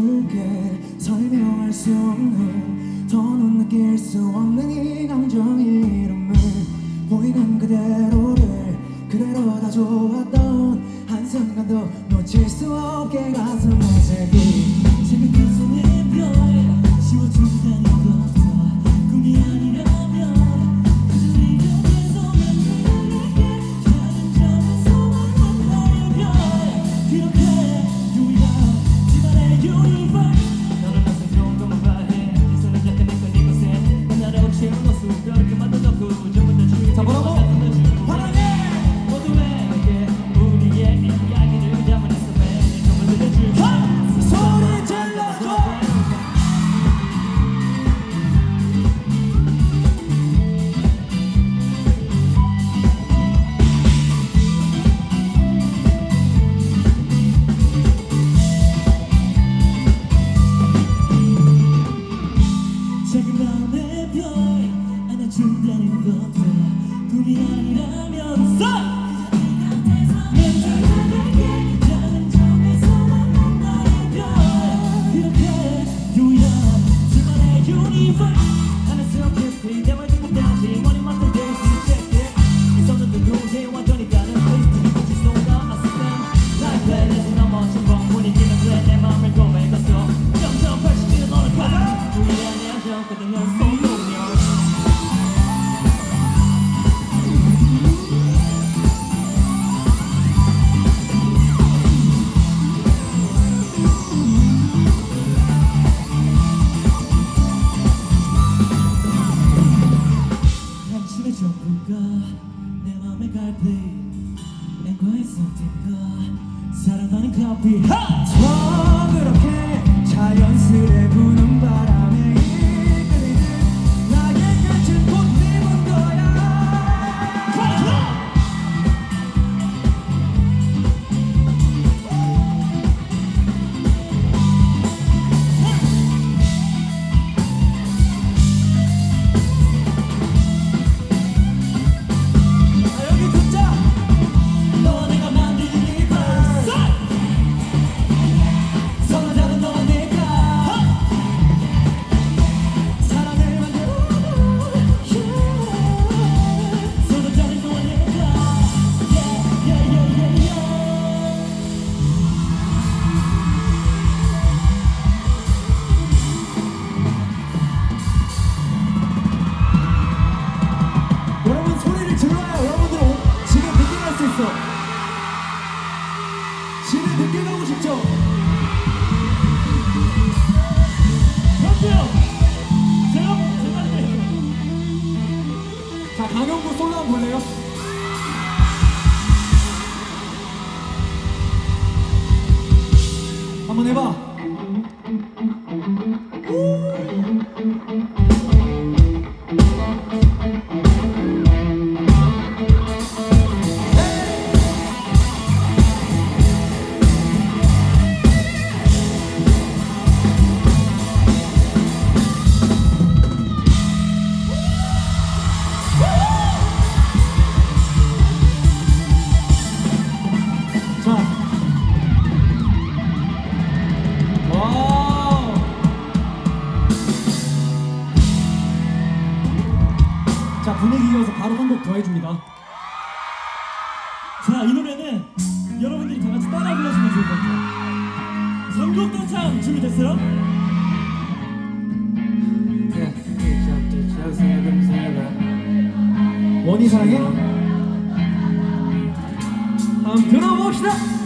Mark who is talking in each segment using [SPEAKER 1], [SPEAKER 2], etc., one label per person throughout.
[SPEAKER 1] 서울게 설명할 수
[SPEAKER 2] 없는 더는 느낄 수 없는 이 감정 이름을 보이는 그대로를 그대로 다 좋았던 한순간도 놓칠 수 없게 가슴 전부가 내 맘에 갈피. 앵과의 선택과 사랑하는 커피.
[SPEAKER 1] 하! 저 그렇게 자연스레 부는 자, 강영구 솔로 한번 볼래요? 한번 해봐. 분위기 이어서 바로 한 곡 더 해줍니다.
[SPEAKER 2] 자, 이 노래는 여러분들이 다 같이 따라 불러주면 좋을 것 같아요. 전국 동창 준비됐어요?
[SPEAKER 1] 원희상의 한번 들어봅시다!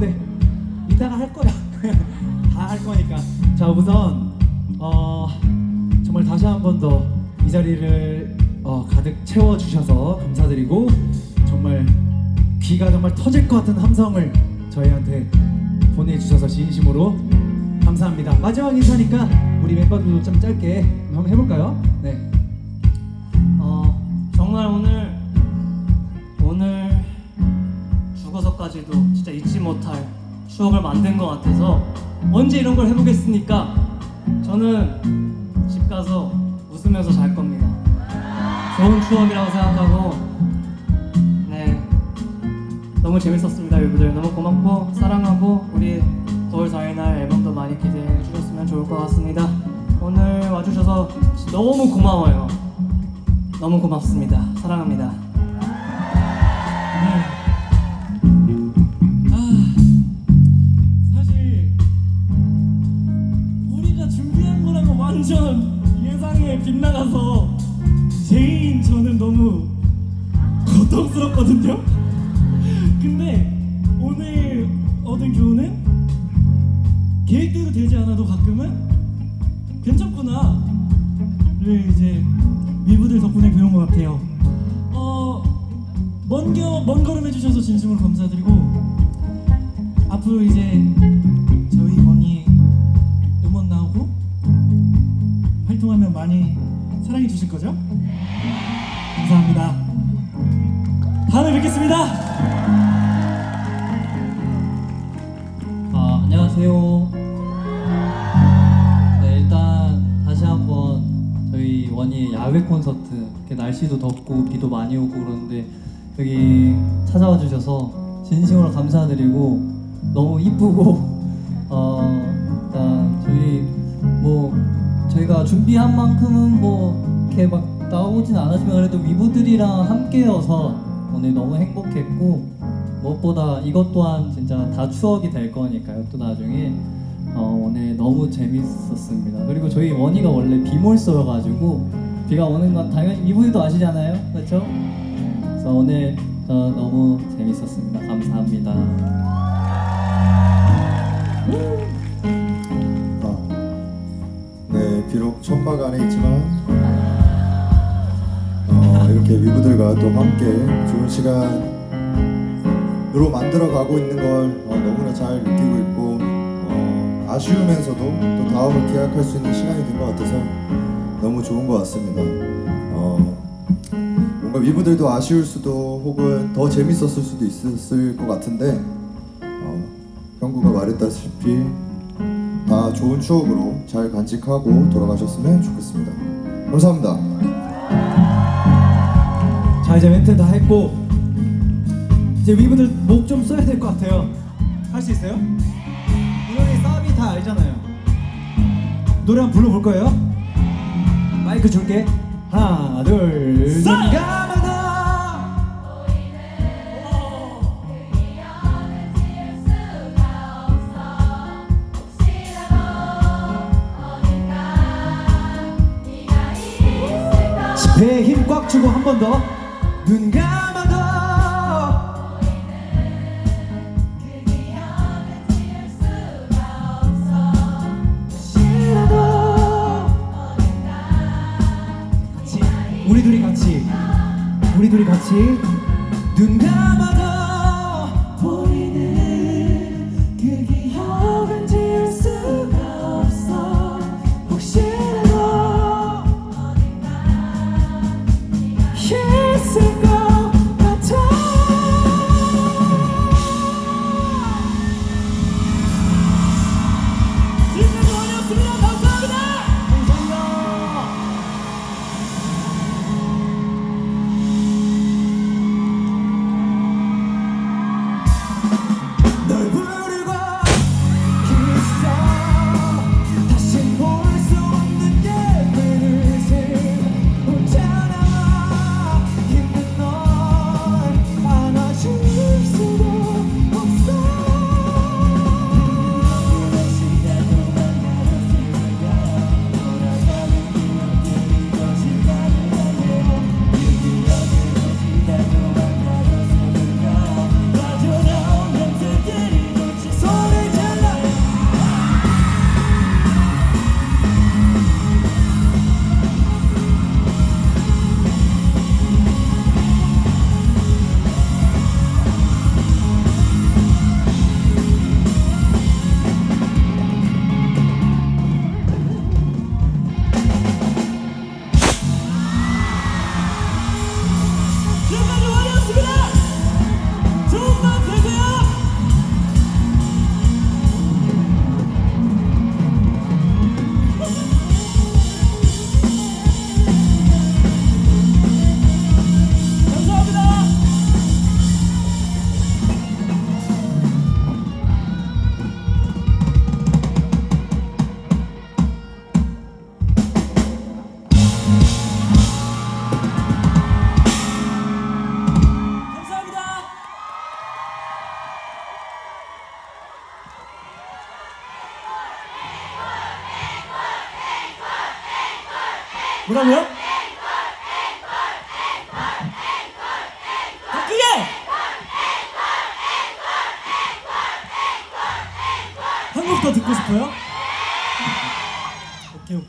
[SPEAKER 1] 돼. 이따가 할 거야. 다 할 거니까. 자 우선 어 정말 다시 한 번 더 이 자리를 어, 가득 채워 주셔서 감사드리고 정말 귀가 정말 터질 것 같은 함성을 저희한테 보내주셔서 진심으로 감사합니다. 마지막 인사니까 우리 멤버들도 좀 짧게 한번 해볼까요? 네.
[SPEAKER 2] 어, 정말 오늘 오늘 죽어서까지도 못할 추억을 만든 것 같아서 언제 이런 걸 해보겠습니까? 저는 집 가서 웃으면서 잘 겁니다. 좋은 추억이라고 생각하고 네 너무 재밌었습니다 여러분들 너무 고맙고 사랑하고 우리 9월 4일 날 앨범도 많이 기대해 주셨으면 좋을 것 같습니다. 오늘 와주셔서 너무 고마워요. 너무 고맙습니다. 사랑합니다. 아, 빗나가서 제인 저는 너무 고통스럽거든요. 근데 오늘 얻은 교훈은 계획대로 되지 않아도 가끔은 괜찮구나를 이제 위부들 덕분에 배운 것 같아요. 어, 먼, 겨, 먼 걸음 해주셔서 진심으로 감사드리고 앞으로 이제 활동하면 많이 사랑해 주실 거죠? 감사합니다. 다음에 뵙겠습니다.
[SPEAKER 3] 아, 안녕하세요. 네, 일단 다시 한번 저희 원희 야외 콘서트 이렇게 날씨도 덥고 비도 많이 오고 그러는데 여기 찾아와 주셔서 진심으로 감사드리고 너무 이쁘고 어 저희가 준비한 만큼은 뭐 이렇게 막 나오진 않았지만 그래도 위부들이랑 함께여서 오늘 너무 행복했고 무엇보다 이것 또한 진짜 다 추억이 될 거니까요. 또 나중에 어, 오늘 너무 재밌었습니다. 그리고 저희 원희가 원래 비몰소여가지고 비가 오는 건 당연히 이분들도 아시잖아요, 그렇죠? 그래서 오늘 어, 너무 재밌었습니다. 감사합니다.
[SPEAKER 4] 비록 천막 안에 있지만 어, 이렇게 위부들과 또 함께 좋은 시간으로 만들어가고 있는 걸 어, 너무나 잘 느끼고 있고 어, 아쉬우면서도 또 다음을 기약할 수 있는 시간이 된 것 같아서 너무 좋은 것 같습니다. 어, 뭔가 위부들도 아쉬울 수도 혹은 더 재밌었을 수도 있었을 것 같은데 어, 형구가 말했다시피 다 좋은 추억으로 잘 간직하고 돌아가셨으면 좋겠습니다. 감사합니다.
[SPEAKER 1] 자 이제 멘트 다 했고 이제 위분들 목 좀 써야 될 것 같아요. 할 수 있어요? 이 노래 사비 다 알잖아요. 노래 한번 불러볼 거예요. 마이크 줄게. 하나 둘 셋. 한 번 더. 눈 감아도 우리 둘이 같이 우리 둘이 같이 눈 감아도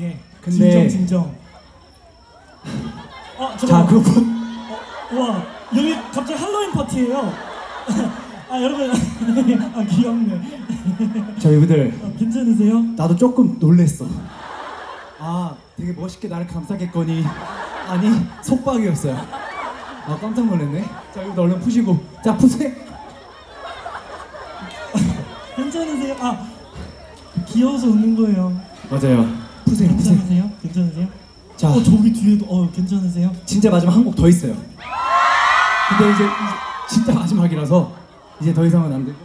[SPEAKER 2] 오케이 오케이.
[SPEAKER 1] 근데-
[SPEAKER 2] 진정 진정. 아
[SPEAKER 1] 자
[SPEAKER 2] 잠깐만.
[SPEAKER 1] 그분
[SPEAKER 2] 와 여기 갑자기 할로윈 파티예요. 아 여러분 아 귀엽네.
[SPEAKER 1] 자 이분들
[SPEAKER 2] 아, 괜찮으세요?
[SPEAKER 1] 나도 조금 놀랬어. 아, 되게 멋있게 나를 감싸겠거니. 아니, 속박이었어요. 아, 깜짝 놀랐네. 자, 이거 얼른 푸시고. 자, 푸세요.
[SPEAKER 2] 괜찮으세요? 아 귀여워서 웃는 거예요.
[SPEAKER 1] 맞아요. 푸세요, 푸세요.
[SPEAKER 2] 괜찮으세요? 괜찮으세요?
[SPEAKER 1] 자,
[SPEAKER 2] 어 저기 뒤에도 어 괜찮으세요?
[SPEAKER 1] 진짜 마지막 한 곡 더 있어요. 근데 이제, 진짜 마지막이라서 이제 더 이상은 안 되고.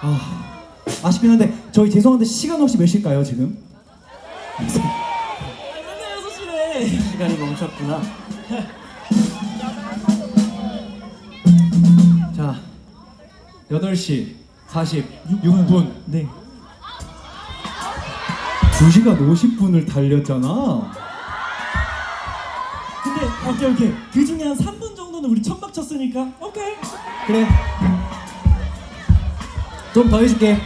[SPEAKER 1] 아, 아쉽긴 한데 저희 죄송한데 시간 혹시 몇 시일까요, 지금?
[SPEAKER 2] 아 맨날 6시래. 시간이 멈췄구나.
[SPEAKER 1] 자, 8시 46분.
[SPEAKER 2] 네.
[SPEAKER 1] 2시간 50분을 달렸잖아.
[SPEAKER 2] 근데 오케이 오케이 그 중에 한 3분 정도는 우리 천막 쳤으니까 오케이.
[SPEAKER 1] 그래. 좀 더 해줄게.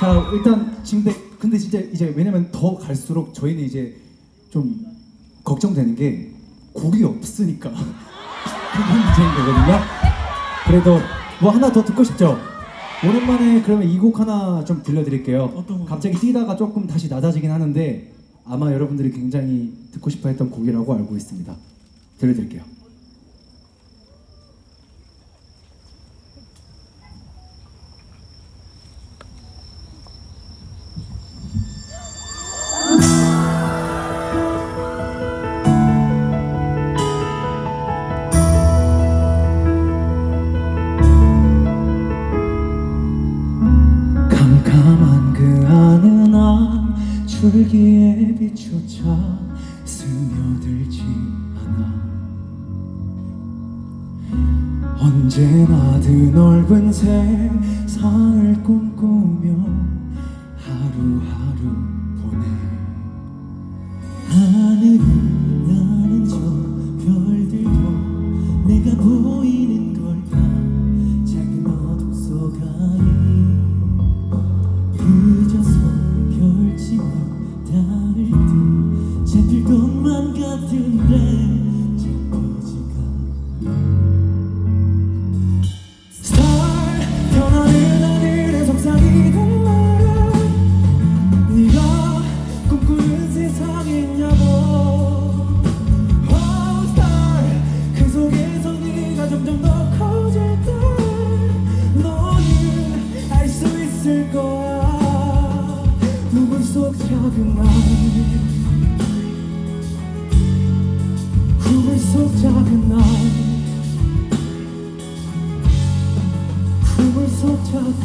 [SPEAKER 1] 자, 일단 지금 근데, 근데 진짜 이제 왜냐면 더 갈수록 저희는 이제 좀 걱정되는 게 곡이 없으니까 그게 문제인 거거든요. 그래도 뭐 하나 더 듣고 싶죠? 오랜만에 그러면 이 곡 하나 좀 들려드릴게요.
[SPEAKER 2] 어떤?
[SPEAKER 1] 갑자기 뛰다가 조금 다시 낮아지긴 하는데 아마 여러분들이 굉장히 듣고 싶어 했던 곡이라고 알고 있습니다. 들려드릴게요. 언제나 드넓은 세상 부분 속 작은 날 꿈을 속작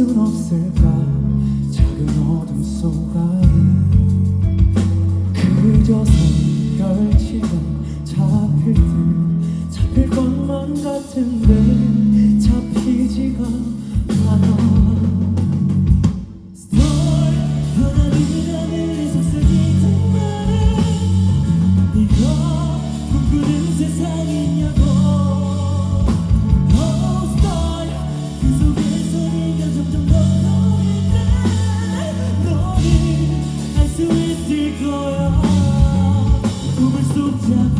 [SPEAKER 1] 순 없을까? 작은 어둠 속아이 그저서 별치고 Yeah.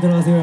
[SPEAKER 1] 감사합니다.
[SPEAKER 5] 고맙